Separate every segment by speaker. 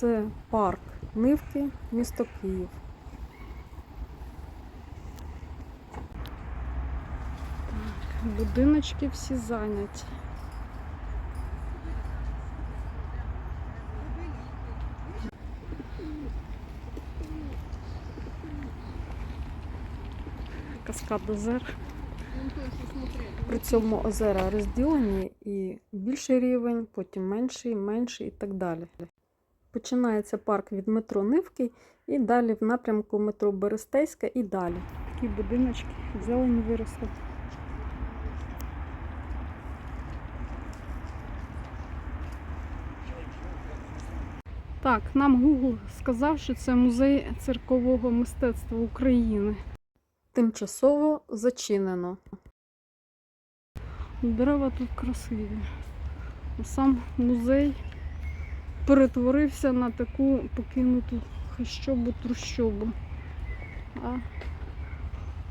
Speaker 1: Це парк Нивки, місто Київ. Так, будиночки всі зайняті. Каскад озер. При цьому озера розділені і більший рівень, потім менший, менший і так далі. Починається парк від метро Нивки і далі в напрямку метро Берестейська і далі. Такі будиночки, зелені виросли. Так, нам Google сказав, що це музей циркового мистецтва України. Тимчасово зачинено. Дерева тут красиві. А Сам музей перетворився на таку покинуту хащобу трущобу. А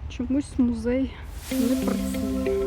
Speaker 1: чомусь музей не працює.